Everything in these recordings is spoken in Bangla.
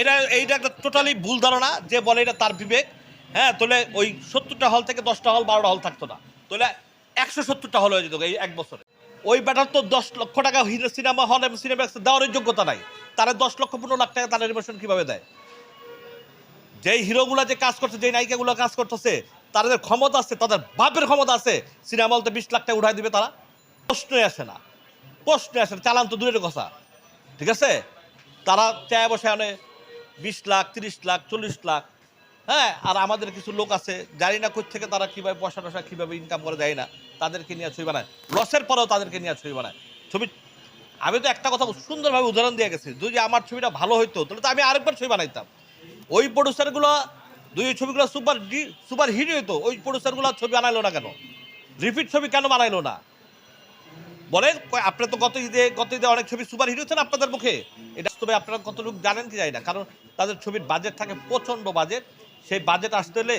এটা, এইটা একটা টোটালি ভুল ধারণা যে বলে এটা তার বিবেক। হ্যাঁ তাহলে ওই সত্তরটা হল থেকে দশটা হল বারোটা হল থাকতো না। তাহলে একশো সত্তরটা হল হয়ে যেত এই এক বছরে। ওই ব্যাটার তো দশ লক্ষ টাকা সিনেমা হল এবং দেওয়ার যোগ্যতা নাই। তারা দশ লক্ষ পনেরো লাখ টাকা তারা রিমেশন কীভাবে দেয়? যেই হিরোগুলা যে কাজ করছে, যেই নায়িকাগুলো কাজ করতেছে, তাদের ক্ষমতা আছে, তাদের বাপের ক্ষমতা আছে সিনেমা হলতে বিশ লাখ টাকা উঠাই দিবে তারা? প্রশ্নই আসে না। প্রশ্নই আসে না। চালান তো দূরের কথা। ঠিক আছে? তারা চায় বসে আনে, বিশ লাখ, তিরিশ লাখ, চল্লিশ লাখ। হ্যাঁ আর আমাদের কিছু লোক আছে, জানি না কোথা থেকে তারা কীভাবে পয়সা টসা কীভাবে ইনকাম করে, দেয় না। তাদেরকে নিয়ে ছবি বানায়। লসের পরেও তাদেরকে নিয়ে ছবি বানায়। ছবি, আমি তো একটা কথা সুন্দরভাবে উদাহরণ দিয়ে গেছি। যদি আমার ছবিটা ভালো হইতো, তাহলে তো আমি আরেকবার ছবি বানাইতাম। ওই প্রডিউসারগুলো দুই ছবিগুলো সুপার সুপার হিট হইতো, ওই প্রডিউসারগুলো ছবি বানাইলো না কেন? রিপিট ছবি কেন বানাইলো না? বলেন আপনার তো গত ঈদে গত ঈদে অনেক ছবি সুপার হিট হচ্ছে না আপনাদের মুখে? এটা তবে আপনারা কতটুকু জানেন কি জানি না, কারণ তাদের ছবির বাজেট থাকে প্রচণ্ড বাজেট সেই বাজেট আসতে হলে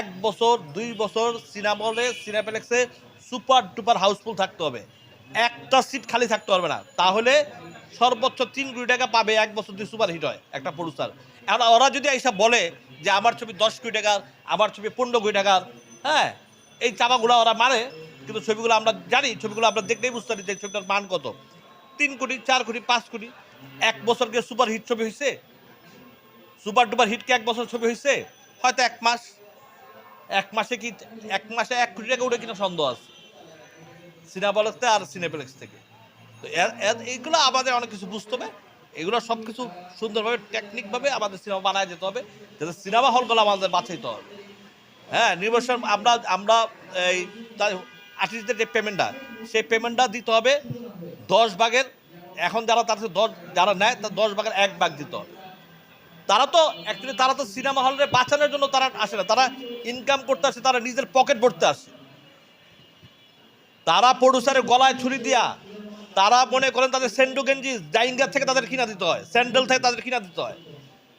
এক বছর, দুই বছর সিনেমা হলে সিনেপ্লেক্সে সুপার টুপার হাউসফুল থাকতে হবে। একটা সিট খালি থাকতে পারবে না। তাহলে সর্বোচ্চ তিন কোটি টাকা পাবে এক বছর যদি সুপার হিট হয় একটা প্রডিউসার এখন ওরা যদি এইসব বলে যে আমার ছবি দশ কোটি টাকার, আমার ছবি পনেরো কোটি টাকার হ্যাঁ এই চাপাগুলো ওরা মারে কিন্তু ছবিগুলো আমরা জানি, ছবিগুলো আমরা দেখলেই বুঝতে পারি যে ছবিটার মান কত। তিন কোটি, চার কোটি, পাঁচ কোটি। এক বছর গিয়ে সুপার হিট ছবি হয়েছে সুপার ডুপার হিট কি এক বছর ছবি হয়েছে হয়তো এক মাস। এক মাসে কি, এক মাসে এক কোটি টাকা উঠে কিনা সন্দেহ আছে। সিনেমাপ্লেক্সতে আর সিনেপ্লেক্স থেকে। তো এইগুলো আমাদের অনেক কিছু বুঝতে হবে। এগুলো সব কিছু সুন্দরভাবে টেকনিকভাবে আমাদের সিনেমা বানায় যেতে হবে, যাতে সিনেমা হলগুলো আমাদের বাঁচাইতে হবে। হ্যাঁ নির্বাচন আমরা আমরা এই আর্টিস্টদের যে পেমেন্টটা সেই পেমেন্টটা দিতে হবে দশ ভাগের, এখন যারা তার দশ, যারা নেয় তার দশ ভাগের এক ভাগ দিতে হবে। তারা তো অ্যাকচুয়ালি তারা তো সিনেমা হলে বাঁচানোর জন্য তারা আসে না, তারা ইনকাম করতে আসে, তারা নিজের পকেট ভরতে আসে। তারা প্রডিউসারের গলায় ছুরি দিয়া, তারা মনে করেন তাদের সেন্ডো গেঞ্জি জাইঙ্গার থেকে তাদের কিনা দিতে হয় স্যান্ডেল থেকে তাদের কিনা দিতে হয়।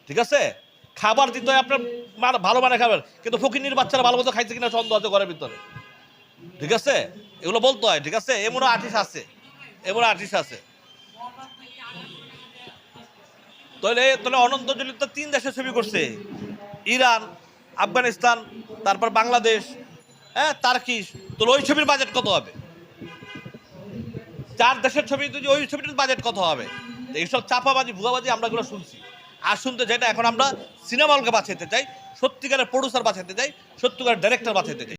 ঠিক আছে? খাবার দিতে হয় আপনার ভালো মানে খাবার, কিন্তু ফকিনির বাচ্চারা ভালো মতো খাইছে কিনা সন্দেহ আছে ঘরের ভিতরে। ঠিক আছে? এগুলো বলতে হয়, ঠিক আছে? এমন আর্টিস্ট আছে এমন আর্টিস্ট আছে। তাহলে তাহলে অনন্ত জলিত তিন দেশে ছবি করছে। ইরান, আফগানিস্তান, তারপর বাংলাদেশ হ্যাঁ তার্কিশ। তাহলে ওই ছবির বাজেট কত হবে? চার দেশের ছবি, যদি ওই ছবিটার বাজেট কত হবে? এইসব চাপাবাজি, ভুয়াবাজি আমরা এগুলো শুনছি। আর শুনতে চাই না, এখন আমরা সিনেমা হলকে বাঁচাইতে চাই, সত্যিকারের প্রডিউসার বাঁচাইতে চাই, সত্যিকারের ডাইরেক্টর বাঁচাইতে চাই।